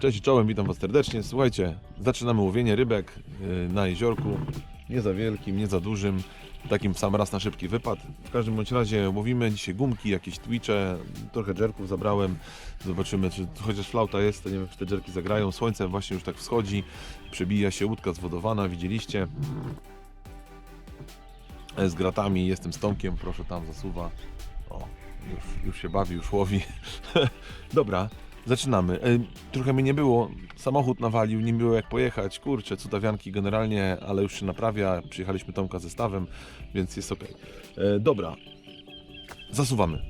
Cześć czołem, witam Was serdecznie. Słuchajcie, zaczynamy łowienie rybek yy, na jeziorku. Nie za wielkim, nie za dużym. Takim sam raz na szybki wypad. W każdym bądź razie łowimy dzisiaj gumki, jakieś twitche, trochę dżerków zabrałem. Zobaczymy, czy chociaż flauta jest, to nie wiem, czy te dżerki zagrają. Słońce właśnie już tak wschodzi, przebija się łódka zwodowana, widzieliście. Z gratami, jestem z Tomkiem, proszę tam zasuwa. O, już, już się bawi, już łowi. Dobra, zaczynamy. E, Trochę mnie nie było, samochód nawalił, nie było jak pojechać. Kurczę, cudawianki generalnie, ale już się naprawia. Przyjechaliśmy Tomka ze stawem, więc jest ok. Dobra, zasuwamy.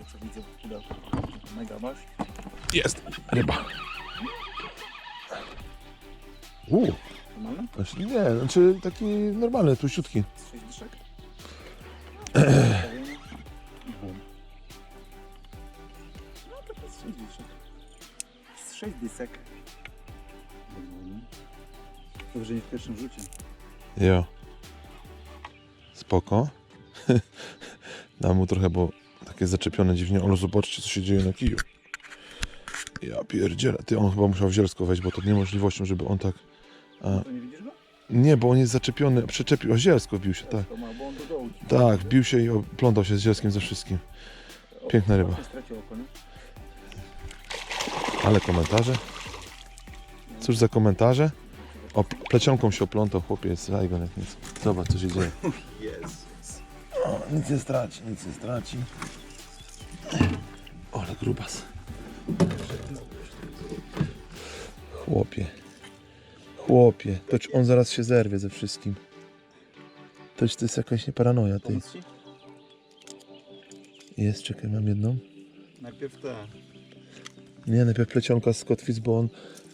Tego co widzę. Mega masz. Jest, ryba. Uuu, Normalne? znaczy nie, znaczy taki normalny, tłuściutki. Z 6 dyszek? I bum. No to jest 6 dyszek. Z 6 dysek. Normalnie. Dobrze nie w pierwszym rzucie. Jo. Spoko. Dam mu trochę, bo takie zaczepione dziwnie. Ale zobaczcie, co się dzieje na kiju. Ja pierdzielę. Ty, on chyba musiał w zielsko wejść, bo to niemożliwością, żeby on tak... A, To nie bo on jest zaczepiony, przyczepił, o zielsko wbił się, tak. Tak, wbił się i oplątał się z zielskiem ze wszystkim. Piękna ryba. Ale komentarze? Cóż za komentarze? O, plecionką się oplątał, chłopiec, laj go jak nic. Zobacz, co się dzieje. O, nic nie straci, nic nie straci. Ole grubas. Chłopie. Chłopie. To czy on zaraz się zerwie ze wszystkim. To czy to jest jakaś nieparanoja, ty. Pomóc ci? Jest, czekaj, mam jedną. Najpierw te. Nie, najpierw plecionka z kotwic, bo on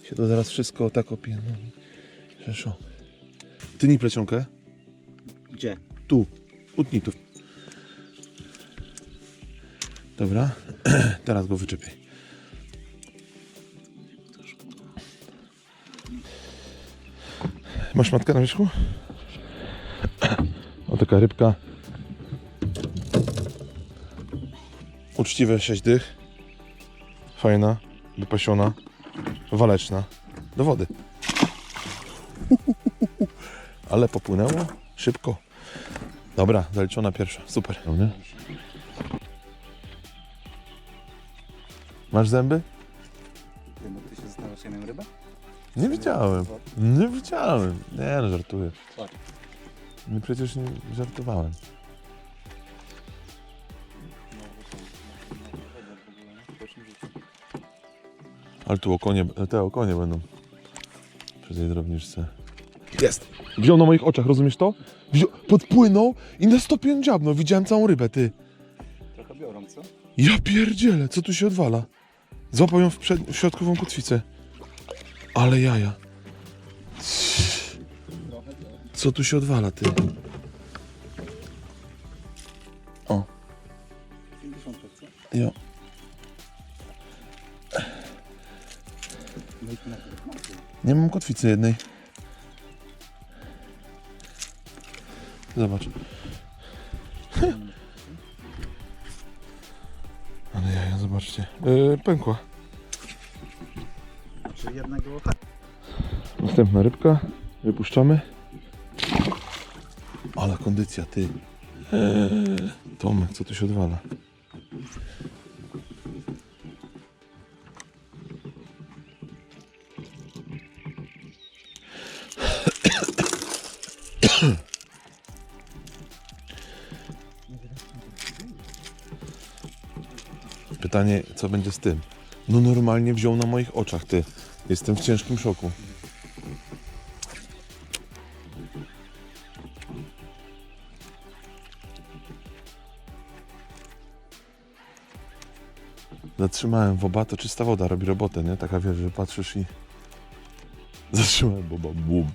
się to zaraz wszystko tak opie. No. Rzeszą. Ty nie plecionkę? Gdzie? Tu. Utnij tu. Dobra. Teraz go wyczepię. Masz matkę na wierzchu? O taka rybka. Uczciwe 6 dych. Fajna, wypasiona, waleczna. Do wody. Ale popłynęło szybko. Dobra, zaliczona pierwsza. Super. Nie? Masz zęby? Ty, no ty się zastanawiasz, ja miałem rybę? Nie widziałem. Nie widziałem. Nie no, żartuję. Tak. Nie, przecież nie żartowałem. No, no, no. Ale tu okonie, te okonie będą. Przy tej drobniczce. Jest! Wziął na moich oczach, rozumiesz to? Wziął, podpłynął i na stopień dziabnął. Widziałem całą rybę, ty. Trochę biorą, co? Ja pierdzielę, co tu się odwala? Złapał ją w, przed, w środkową kotwicę. Ale jaja. Co tu się odwala, ty? O, 50 co? jo. Nie mam kotwicy jednej. Zobacz. Zobaczcie. Yy, pękła. Czy jednego Następna rybka. Wypuszczamy. Ale kondycja, ty. Eee, Tomek, co tu się odwala? Pytanie, co będzie z tym? No normalnie wziął na moich oczach, ty. Jestem w ciężkim szoku. Zatrzymałem woba, to czysta woda robi robotę, nie? Taka wiesz, że patrzysz i... Zatrzymałem boba, bum.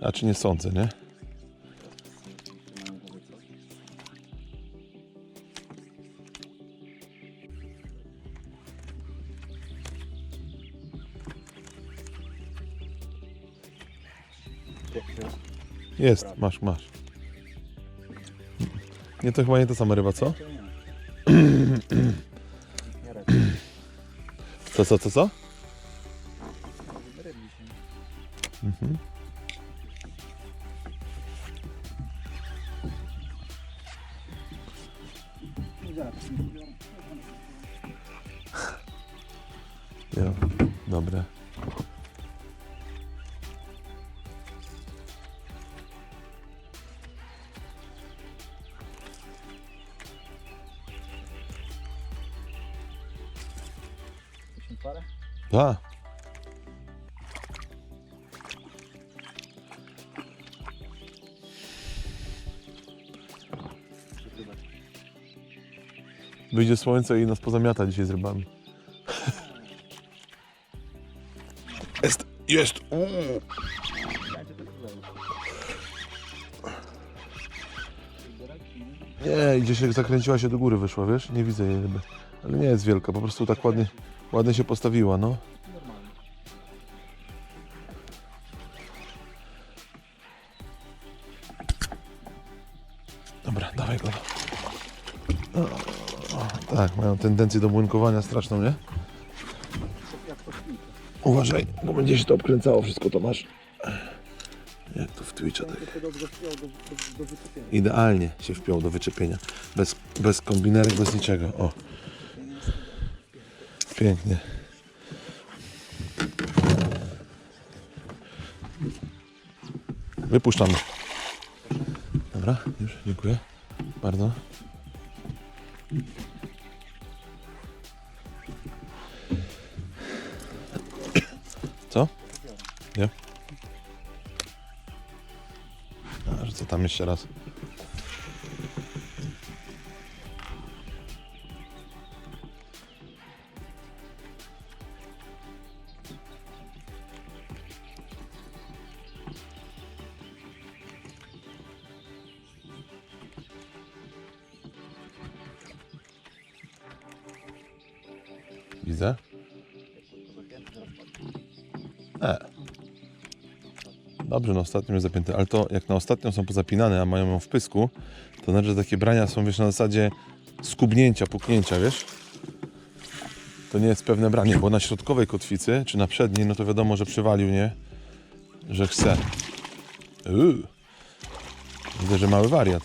A czy nie sądzę, nie? Jest, masz, masz. Nie, to chyba nie ta sama ryba, co? Co, co, co, co? Jo, dobre. Weźmy parę? Wyjdzie słońce i nas pozamiata dzisiaj z rybami. Jest, jest! Uuu. Nie? Idzie się, zakręciła się do góry, wyszła, wiesz? Nie widzę jej ryby. Ale nie jest wielka, po prostu tak ładnie, ładnie się postawiła, no. Dobra, dawaj go. Tak, mają tendencję do błynkowania straszną, nie? Uważaj, bo będzie się to obkręcało wszystko, to masz. Jak to w Twitcha tak. Idealnie się wpiął do wyczepienia. Bez, bez kombinerek, bez niczego. O, pięknie. Wypuszczamy. Dobra, już, dziękuję. Bardzo. Nie? A, że co tam jeszcze raz? Widzę. Dobrze, no ostatnio jest zapięty, ale to jak na ostatnią są pozapinane, a mają ją w pysku, to znaczy, że takie brania są, wiesz, na zasadzie skubnięcia, puknięcia, wiesz? To nie jest pewne branie, bo na środkowej kotwicy, czy na przedniej, no to wiadomo, że przywalił, nie? Że chce. Uuu. Widzę, że mały wariat.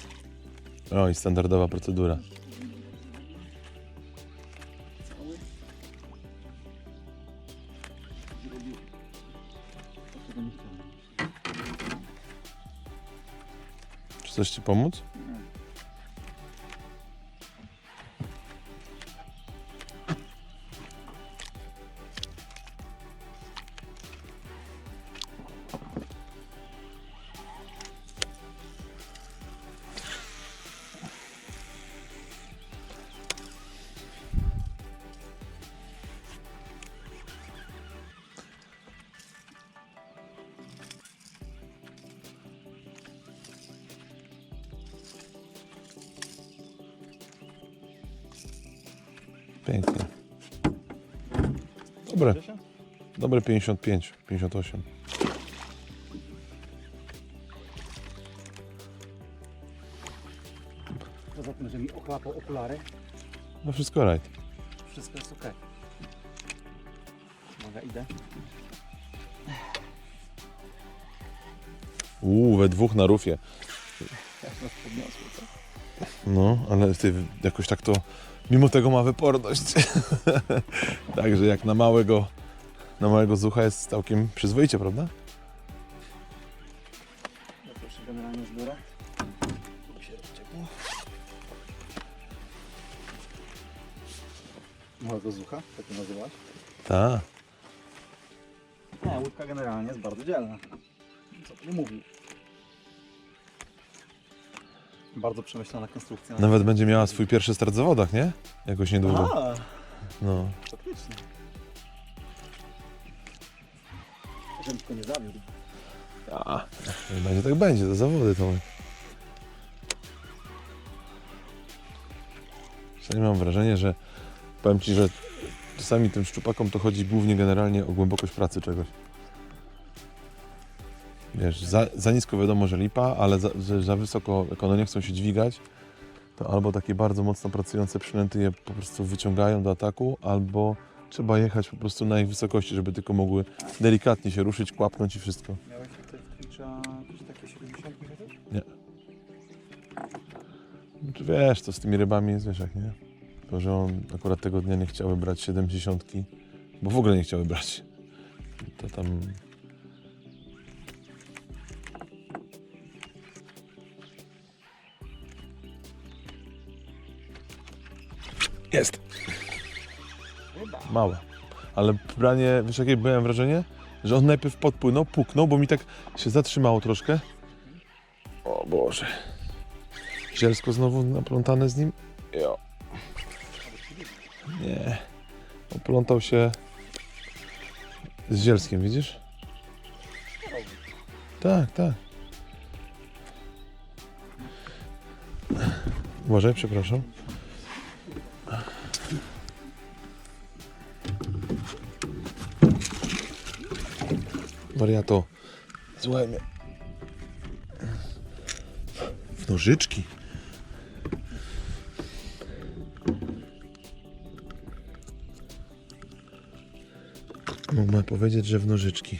O, i standardowa procedura. Coś Ci pomóc? Pięknie. Dobre, dobre 55, 58. Poza tym, że mi ochlapał okulary, No wszystko right. wszystko jest ok. Uwaga, idę. Uuu, we dwóch na rufie. Podniosło, co? No, ale ty jakoś tak to, mimo tego ma wyporność. Także jak na małego, na małego zucha jest całkiem przyzwoicie, prawda? Proszę generalnie już biorę. Tu się rozciepło. Małego zucha, tak to nazywasz? Tak. Nie, łódka generalnie jest bardzo dzielna. Co tu nie mówił. Bardzo przemyślana konstrukcja. Nawet będzie miała swój pierwszy start w zawodach, nie? Jakoś niedługo. A, No. faktycznie. Żebym tylko nie zawiódł. A, jak będzie tak będzie, to zawody Tomek. Czasami mam wrażenie, że powiem Ci, że czasami tym szczupakom to chodzi głównie generalnie o głębokość pracy czegoś. Wiesz, za, za nisko wiadomo, że lipa, ale za, że za wysoko, jak one nie chcą się dźwigać, to albo takie bardzo mocno pracujące przynęty je po prostu wyciągają do ataku, albo trzeba jechać po prostu na ich wysokości, żeby tylko mogły delikatnie się ruszyć, kłapnąć i wszystko. Miałeś tutaj takie 70 chociaż? Czy wiesz, to z tymi rybami jest, wiesz jak, nie? To, że on akurat tego dnia nie chciały brać 70, bo w ogóle nie chciały brać. To tam... Jest! Małe. Ale branie, wiesz jakie miałem wrażenie? Że on najpierw podpłynął, puknął, bo mi tak się zatrzymało troszkę. O Boże. Zielsko znowu naplątane z nim? Jo. Nie. Oplątał się z zielskiem, widzisz? Tak, tak. Uważaj, przepraszam. Wariato. Słuchaj mnie. W nożyczki. Mógłbym powiedzieć, że w nożyczki.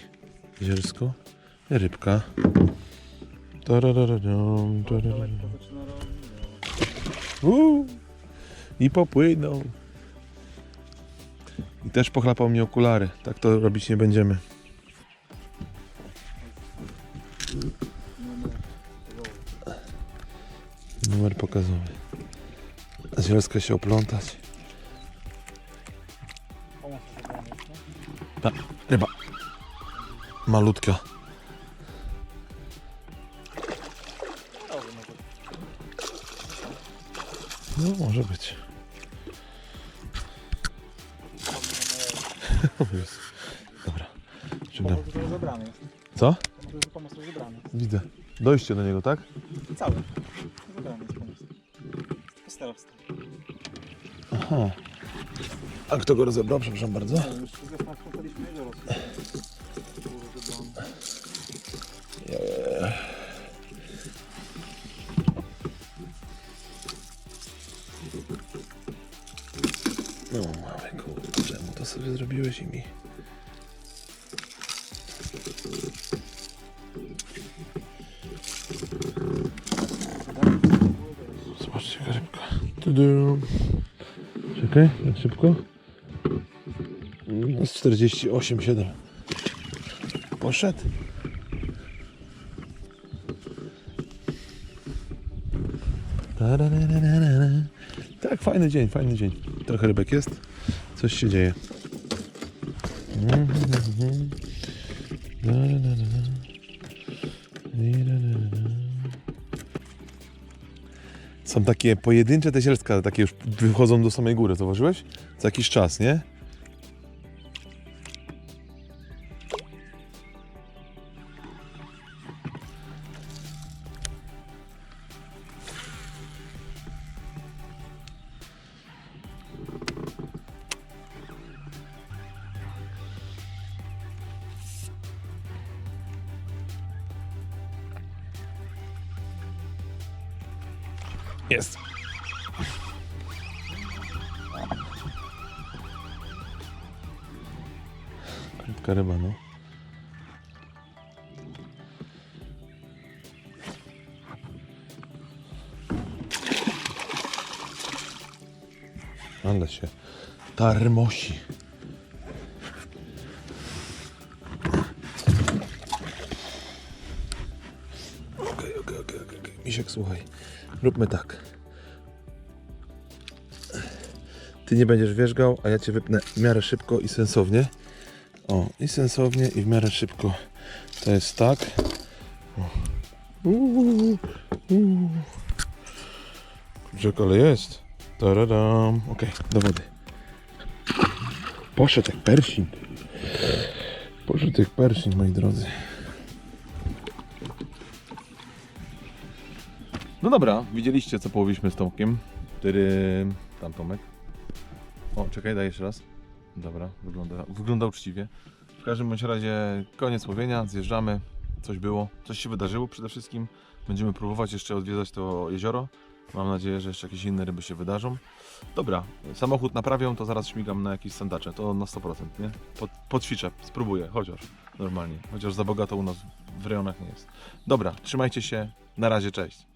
Zielsko. Rybka. Tarararadam, tarararadam. Uuu. I popłynął. I też pochlapał mnie okulary. Tak to robić nie będziemy. Numer pokazowy. Zielska się oplątać. Jeszcze. Ryba. Malutka. No, może być. Dobra. Jest. Co? Widzę. Dojście do niego, tak? Cały. Jest pomoc. Postara wstał. Aha. A kto go rozebrał? Przepraszam bardzo. Ale już zresztą spotkaliśmy. No, mamy kurczę, czemu to sobie zrobiłeś i mi? Tudu. Czekaj, tak szybko. No, z 48,7. Poszedł. Tak, fajny dzień, fajny dzień. Trochę rybek jest. Coś się dzieje. Są takie pojedyncze te zielska, takie już wychodzą do samej góry, zauważyłeś? Co jakiś czas, nie? Jest. Krótka ryba, no. Ale się tarmosi. Misiek, słuchaj. Róbmy tak. Ty nie będziesz wierzgał, a ja cię wypnę w miarę szybko i sensownie. O, i sensownie, i w miarę szybko. To jest tak. Uuu, uuu. Ale jest. Taradam. Okej, do wody. Poszedł jak pershing. Poszedł jak pershing, moi drodzy. No dobra, widzieliście co połowiliśmy z Tomkiem. Który... Tam Tomek. O, czekaj, daj jeszcze raz. Dobra, wygląda, wygląda uczciwie. W każdym bądź razie koniec łowienia, zjeżdżamy. Coś było, coś się wydarzyło przede wszystkim. Będziemy próbować jeszcze odwiedzać to jezioro. Mam nadzieję, że jeszcze jakieś inne ryby się wydarzą. Dobra, samochód naprawią, to zaraz śmigam na jakieś sandacze. To na 100%, nie? Pod, poćwiczę, spróbuję, chociaż normalnie. Chociaż za bogato u nas w rejonach nie jest. Dobra, trzymajcie się. Na razie, cześć.